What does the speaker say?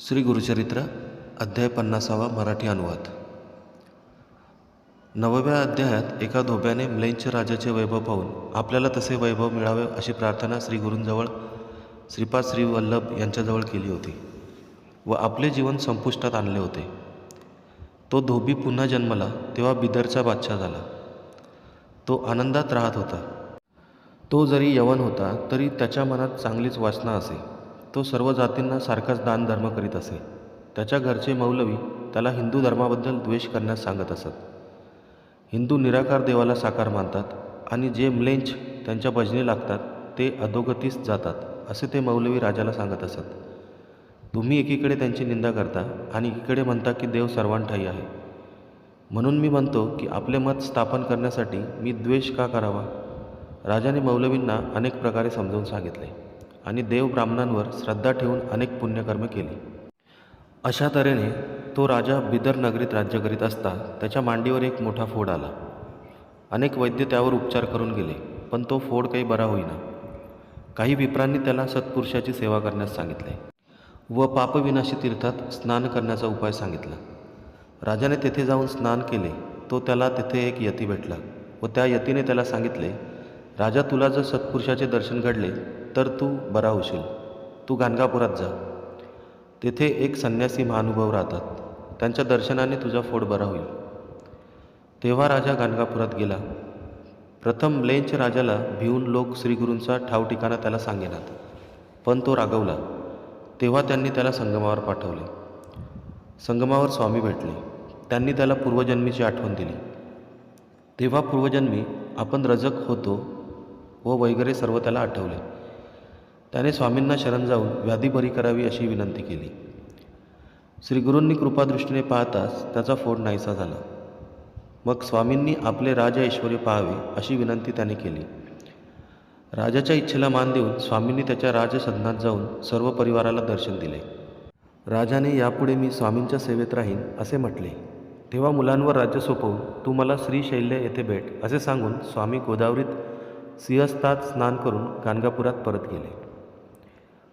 श्री गुरुचरित्र अध्याय पन्नासावा मराठी अनुवाद. नवव्या अध्यायात एका धोब्याने म्लेंच राजाचे वैभव पाहून आपल्याला तसे वैभव मिळावे अशी प्रार्थना श्री गुरूंजवळ श्रीपाद श्री वल्लभ यांच्याजवळ केली होती व आपले जीवन संपुष्टात आणले होते. तो धोबी पुन्हा जन्मला तेव्हा बिदरचा बादशाह झाला. तो आनंदात राहत होता. तो जरी यवन होता तरी त्याच्या मनात चांगलीच वासना असे. तो सर्व जातींना सारखाच दान धर्म करीत असे. त्याच्या घरचे मौलवी त्याला हिंदू धर्माबद्दल द्वेष करण्यास सांगत असत. हिंदू निराकार देवाला साकार मानतात आणि जे म्लेंच त्यांच्या भजनी लागतात ते अधोगतीस जातात असे ते मौलवी राजाला सांगत असत. तुम्ही एकीकडे त्यांची निंदा करता आणि एकीकडे म्हणता की देव सर्वांठाई आहे. म्हणून मी म्हणतो की आपले मत स्थापन करण्यासाठी मी द्वेष का करावा? राजाने मौलवींना अनेक प्रकारे समजावून सांगितले. आणि देव ब्राह्मणांवर श्रद्धा ठेवून अनेक पुण्यकर्म केली. अशा तऱ्हेने तो राजा बिदर नगरीत राज्य करीत असता त्याच्या मांडीवर एक मोठा फोड आला. अनेक वैद्य त्यावर उपचार करून गेले पण तो फोड काही बरा होईना. काही विप्रांनी त्याला सत्पुरुषाची सेवा करण्यास सांगितले व पापविनाशी तीर्थात स्नान करण्याचा उपाय सांगितला. राजाने तेथे जाऊन स्नान केले तो त्याला तेथे एक यती भेटला व त्या यतीने त्याला सांगितले राजा तुला जर सत्पुरुषाचे दर्शन घडले तर तू बरा होशील. तू गाणगापुरात जा. तेथे एक संन्यासी महानुभाव राहतात. त्यांच्या दर्शनाने तुझा फोड बरा होईल. तेव्हा राजा गाणगापुरात गेला. प्रथम लेंच राजाला भिवून लोक श्रीगुरूंचा ठाव ठिकाणा त्याला सांगेनात. पण तो रागवला. तेव्हा त्यांनी त्याला संगमावर पाठवले. संगमावर स्वामी भेटले. त्यांनी त्याला पूर्वजन्मीची आठवण दिली. तेव्हा पूर्वजन्मी आपण रजक होतो व वगैरे सर्व त्याला आठवले. त्याने स्वामींना शरण जाऊन व्याधी बरी करावी अशी विनंती केली. श्रीगुरूंनी कृपादृष्टीने पाहताच त्याचा फोड नाहीसा झाला. मग स्वामींनी आपले राज ऐश्वर पाहावे अशी विनंती त्याने केली. राजाच्या इच्छेला मान देऊन स्वामींनी त्याच्या राजसदनात जाऊन सर्व परिवाराला दर्शन दिले. राजाने यापुढे मी स्वामींच्या सेवेत राहीन असे म्हटले. तेव्हा मुलांवर राज्य सोपवून तू मला श्रीशैल्य येथे भेट असे सांगून स्वामी गोदावरीत सिंहस्तात स्नान करून गाणगापुरात परत गेले.